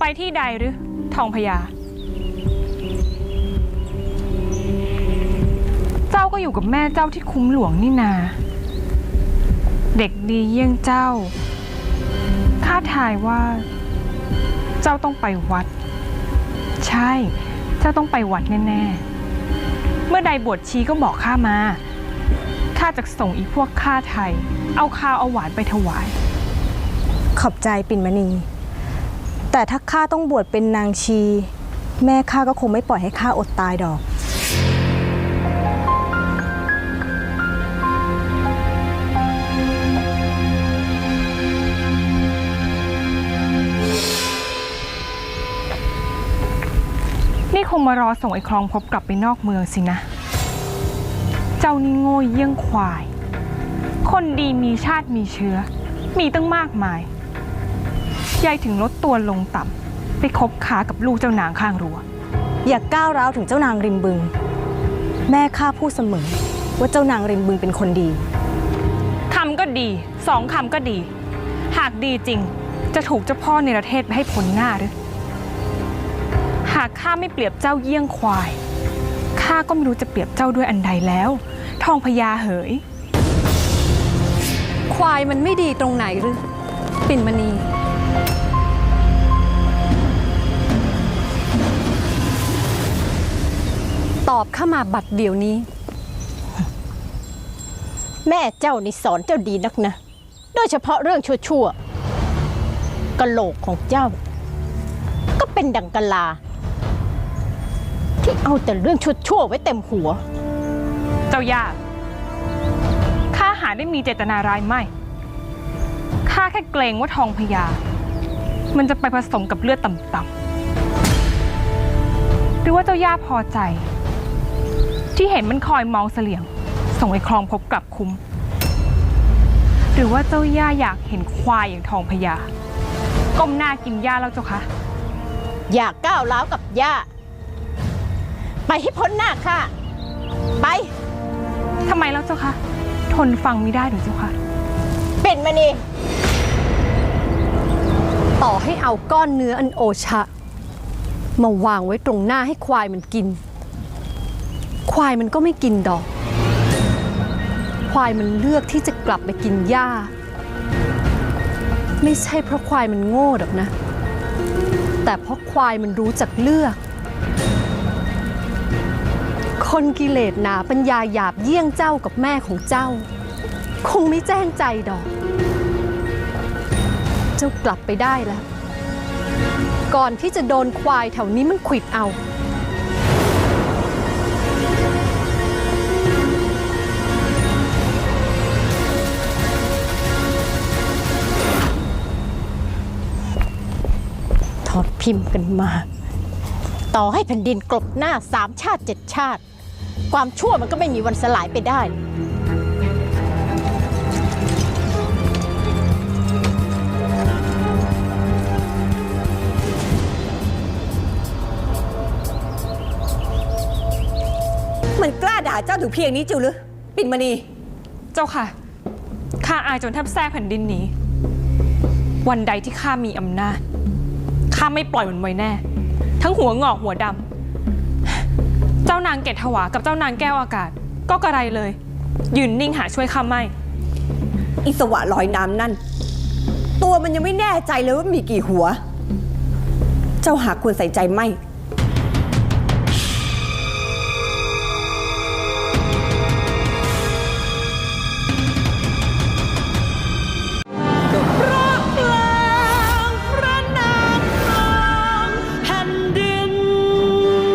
ไปที่ใดหรือทองพญา เจ้าก็อยู่กับแม่เจ้าที่คุ้มหลวงนี่นา เด็กดีเยี่ยงเจ้า ข้าทายว่า เจ้าต้องไปวัด ใช่ เจ้าต้องไปวัดแน่ๆ เมื่อใดบวชชีก็บอกข้ามา ข้าจะส่งอีพวกข้าไทย เอาข้าวเอาหวานไปถวาย ขอบใจปิ่นมณี แต่ถ้าข้าต้องบวชเป็นนางชี แม่ข้าก็คงไม่ปล่อยให้ข้าอดตายดอก นี่คงมารอส่งไอ้คลองพบกลับไปนอกเมืองสินะ เจ้านี่โง่เยี่ยงควาย คนดีมีชาติมีเชื้อ มีตั้งมากมาย ยายถึงลดตัวลงต่ำไปคบค้ากับลูกเจ้านางข้างรั้วอย่าก้าวร้าวถึงเจ้านางริมบึง แม่ข้าพูดเสมอ ว่าเจ้านางริมบึงเป็นคนดีคำก็ดีสองคำก็ดี หากดีจริงจะถูกเจ้าพ่อในประเทศไม่ให้พ้นหน้าหรือ หากข้าไม่เปรียบเจ้าเยี่ยงควายข้าก็ไม่รู้จะเปรียบเจ้าด้วยอันใดแล้ว ทองพญาเหย ควายมันไม่ดีตรงไหนหรือ ปิ่นมณี ตอบเข้ามาบัดเดี๋ยวนี้ แม่เจ้านี่สอนเจ้าดีนักนะ โดยเฉพาะเรื่องชั่วๆกะโหลกของเจ้า ก็เป็นดังกะลา ที่เอาแต่เรื่องชั่วๆไว้เต็มหัว เจ้าย่าข้าหาได้มีเจตนาร้ายไม่ ข้าแค่เกรงว่าทองพญา มันจะไปผสมกับเลือดต่ำๆหรือว่าเจ้าย่าพอใจ ที่เห็นมันคอยมองเสลี่ยง ส่งไอ้คลองพบกลับคุ้ม หรือว่าเจ้าย่าอยากเห็นควายอย่างทองพญาก้มหน้ากินหญ้าแล้วเจ้าคะ อย่าก้าวร้าวกับย่า ไปให้พ้นหน้าข้าไป ทำไมแล้วเจ้าคะ ทนฟังไม่ได้หรือเจ้าคะเป็นมานี่ ต่อให้เอาก้อนเนื้ออันโอชะ มาวางไว้ตรงหน้าให้ควายมันกิน ควายมันก็ไม่กินดอก ควายมันเลือกที่จะกลับไปกินหญ้า ไม่ใช่เพราะควายมันโง่ดอกนะ แต่เพราะควายมันรู้จักเลือก คนกิเลสหนาปัญญาหยาบเยี่ยงเจ้ากับแม่ของเจ้า คงไม่แจ้งใจดอก เจ้ากลับไปได้แล้ว ก่อนที่จะโดนควายแถวนี้มันขวิดเอาถอดพิมพ์กันมา ต่อให้แผ่นดินกลบหน้าสามชาติเจ็ดชาติ ความชั่วมันก็ไม่มีวันสลายไปได้ เจ้าถึงเพียงนี้จิ๋วหรือปิ่นมณีเจ้าค่ะ ข้าอายจนแทบแทรกแผ่นดินหนี้วันใดที่ข้ามีอำนาจ ข้าไม่ปล่อยมันไว้แน่ ทั้งหัวงอกหัวดำ เจ้านางเกตถวากับเจ้านางแก้วอากาศ ก็กระไรเลย ยืนนิ่งหาช่วยข้าไม่ อิสวะลอยน้ำนั่น ตัวมันยังไม่แน่ใจเลยว่ามีกี่หัว เจ้าหาควรใส่ใจไม่